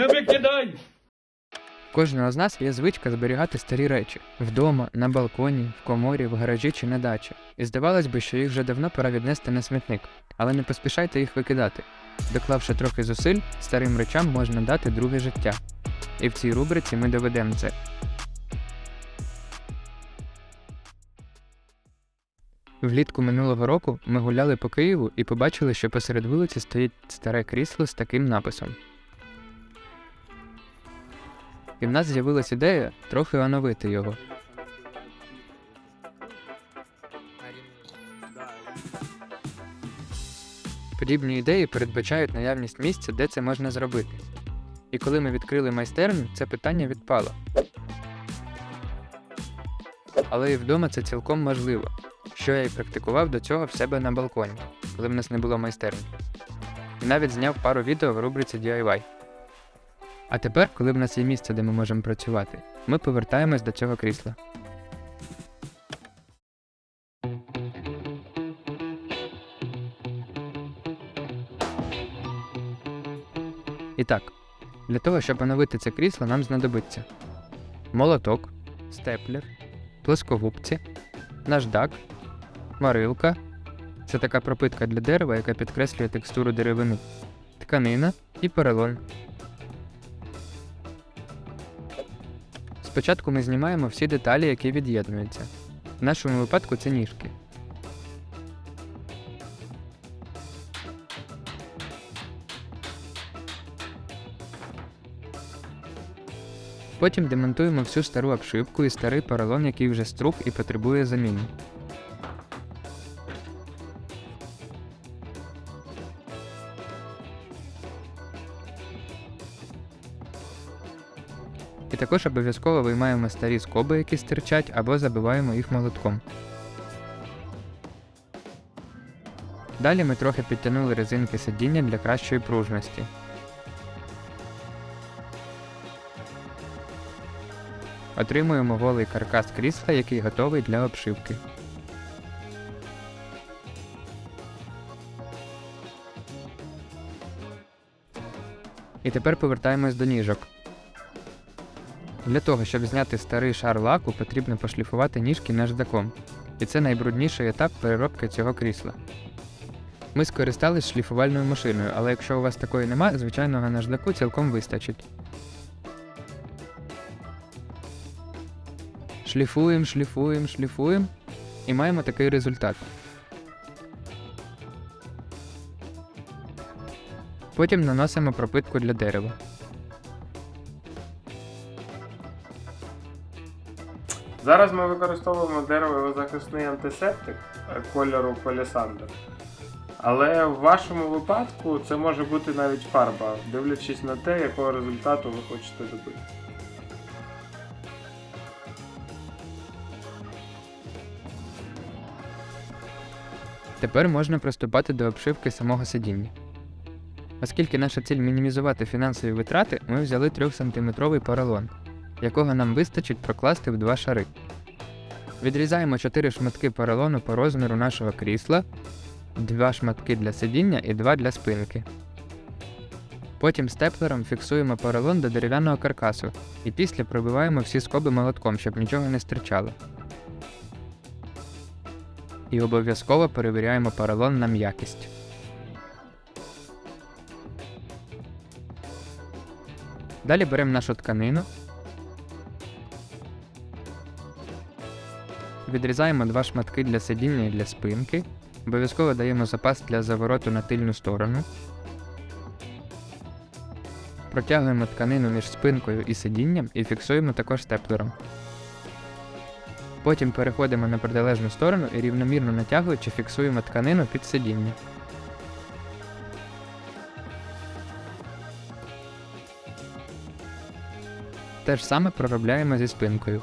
Не викидай! Кожного з нас є звичка зберігати старі речі вдома, на балконі, в коморі, в гаражі чи на дачі. І здавалось би, що їх вже давно пора віднести на смітник, але не поспішайте їх викидати. Доклавши трохи зусиль, старим речам можна дати друге життя. І в цій рубриці ми доведемо це. Влітку минулого року ми гуляли по Києву і побачили, що посеред вулиці стоїть старе крісло з таким написом. І в нас з'явилась ідея трохи оновити його. Подібні ідеї передбачають наявність місця, де це можна зробити. І коли ми відкрили майстерню, це питання відпало. Але і вдома це цілком можливо, що я і практикував до цього в себе на балконі, коли в нас не було майстерні. І навіть зняв пару відео в рубриці DIY. А тепер, коли в нас є місце, де ми можемо працювати, ми повертаємось до цього крісла. І так, для того, щоб оновити це крісло, нам знадобиться молоток, степлер, плоскогубці, наждак, марилка. Це така пропитка для дерева, яка підкреслює текстуру деревини, тканина і поролон. Спочатку ми знімаємо всі деталі, які від'єднуються. В нашому випадку це ніжки. Потім демонтуємо всю стару обшивку і старий поролон, який вже струк і потребує заміни. І також обов'язково виймаємо старі скоби, які стирчать, або забиваємо їх молотком. Далі ми трохи підтягнули резинки сидіння для кращої пружності. Отримуємо голий каркас крісла, який готовий для обшивки. І тепер повертаємось до ніжок. Для того, щоб зняти старий шар лаку, потрібно пошліфувати ніжки наждаком. І це найбрудніший етап переробки цього крісла. Ми скористались шліфувальною машиною, але якщо у вас такої немає, звичайного наждаку цілком вистачить. Шліфуємо, шліфуємо, шліфуємо і маємо такий результат. Потім наносимо пропитку для дерева. Зараз ми використовуємо деревозахисний антисептик е, кольору Палісандр. Але в вашому випадку це може бути навіть фарба, дивлячись на те, якого результату ви хочете добити. Тепер можна приступати до обшивки самого сидіння. Оскільки наша ціль мінімізувати фінансові витрати, ми взяли 3-сантиметровий поролон, якого нам вистачить прокласти в два шари. Відрізаємо 4 шматки поролону по розміру нашого крісла, 2 шматки для сидіння і 2 для спинки. Потім степлером фіксуємо поролон до дерев'яного каркасу і після пробиваємо всі скоби молотком, щоб нічого не стирчало. І обов'язково перевіряємо поролон на м'якість. Далі беремо нашу тканину. Відрізаємо два шматки для сидіння і для спинки. Обов'язково даємо запас для завороту на тильну сторону. Протягуємо тканину між спинкою і сидінням і фіксуємо також степлером. Потім переходимо на протилежну сторону і рівномірно натягуючи фіксуємо тканину під сидіння. Те ж саме проробляємо зі спинкою.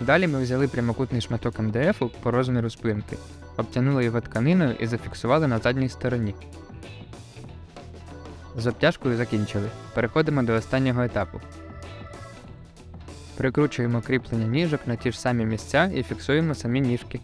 Далі ми взяли прямокутний шматок МДФ по розміру спинки, обтянули його тканиною і зафіксували на задній стороні. З обтяжкою закінчили. Переходимо до останнього етапу. Прикручуємо кріплення ніжок на ті ж самі місця і фіксуємо самі ніжки.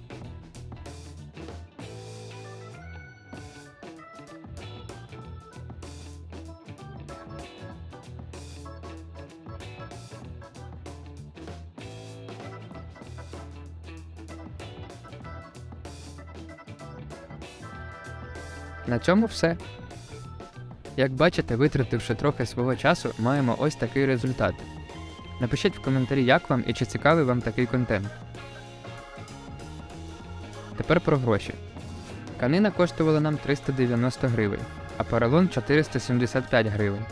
На цьому все. Як бачите, витративши трохи свого часу, маємо ось такий результат. Напишіть в коментарі, як вам і чи цікавий вам такий контент. Тепер про гроші. Канина коштувала нам 390 гривень, а поролон 475 гривень.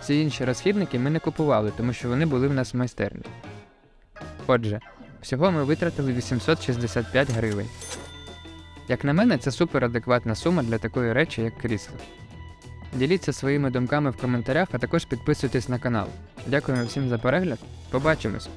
Всі інші розхідники ми не купували, тому що вони були в нас в майстерні. Отже, всього ми витратили 865 гривень. Як на мене, це суперадекватна сума для такої речі, як крісло. Діліться своїми думками в коментарях, а також підписуйтесь на канал. Дякуємо всім за перегляд. Побачимось!